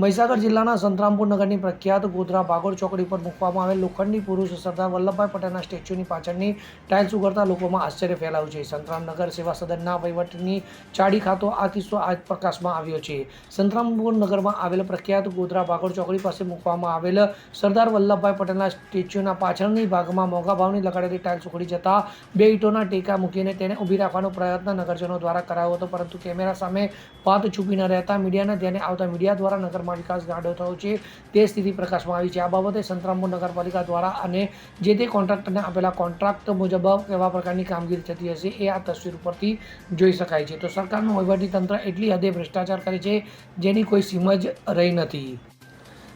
મહીસાગર જિલ્લાના સંતરામપુર નગરની પ્રખ્યાત ગોધરા ભાગોળ ચોકડી પર મૂકવામાં આવેલ લોખંડી પુરુષ સરદાર વલ્લભભાઈ પટેલના સ્ટેચ્યુની પાછળની ટાઇલ્સ ઉગડતા લોકોમાં આશ્ચર્ય ફેલાયું છે. સંતરામનગર સેવા સદનના વહીવટની ચાડી ખાતો આ કિસ્સો આજ પ્રકાશમાં આવ્યો છે. સંતરામપુર નગરમાં આવેલ પ્રખ્યાત ગોધરા ભાગોળ ચોકડી પાસે મૂકવામાં આવેલ સરદાર વલ્લભભાઈ પટેલના સ્ટેચ્યુના પાછળની ભાગમાં મોંઘા ભાવની લગાડેલી ટાઇલ્સ ઉખડી જતા બે ઈંટોના ટેકા મૂકીને તેને ઊભી રાખવાનો પ્રયત્ન નગરજનો દ્વારા કરાયો હતો. પરંતુ કેમેરા સામે વાત છુપી ન રહેતા મીડિયાના ધ્યાને આવતા મીડિયા દ્વારા નગરમાં વિકાસ ગાઢો થયો છે. તે સ્થિતિ પ્રકાશમાં આવી છે. આ બાબતે સંતરામપુર નગરપાલિકા દ્વારા અને જે તે કોન્ટ્રાક્ટરને આપેલા કોન્ટ્રાક્ટ મુજબ કેવા પ્રકારની કામગીરી થતી હશે એ આ તસવીર ઉપરથી જોઈ શકાય છે. તો સરકારનું વહીવટીતંત્ર એટલી હદે ભ્રષ્ટાચાર કરે છે જેની કોઈ સીમ જ રહી નથી.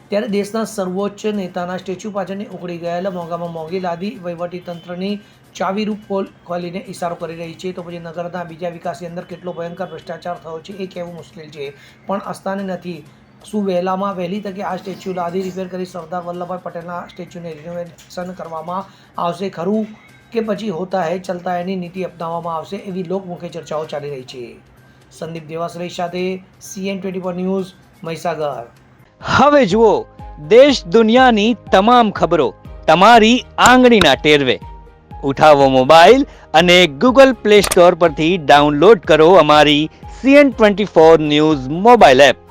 ત્યારે દેશના સર્વોચ્ચ નેતાના સ્ટેચ્યુ પાછળની ઉકળી ગયેલા મોંઘામાં મોંઘી લાદી વહીવટીતંત્રની ચાવીરૂપ પોલ ખોલીને ઇશારો કરી રહી છે. તો પછી નગરના બીજા વિકાસની અંદર કેટલો ભયંકર ભ્રષ્ટાચાર થયો છે એ કહેવું મુશ્કેલ છે. પણ અસ્તાને નથી. શું વહેલામાં વહેલી તકે આ સ્ટેચ્યુ લાદી રિપેર કરી સરદાર વલ્લભભાઈ પટેલના સ્ટેચ્યુને રિનોવેશન કરવામાં આવશે ખરું કે પછી હોતા હે ચલતા એની નીતિ અપનાવવામાં આવશે એવી લોકમુખે ચર્ચાઓ ચાલી રહી છે. સંદીપ દેવાસરી સાથે CN twenty four news Mahisagar. હવે જુઓ, દેશ દુનિયાની તમામ ખબરો તમારી આંગળીના ટેરવે. ઉઠાવો મોબાઈલ અને ગૂગલ પ્લે સ્ટોર પરથી ડાઉનલોડ કરો અમારી CN twenty four news mobile app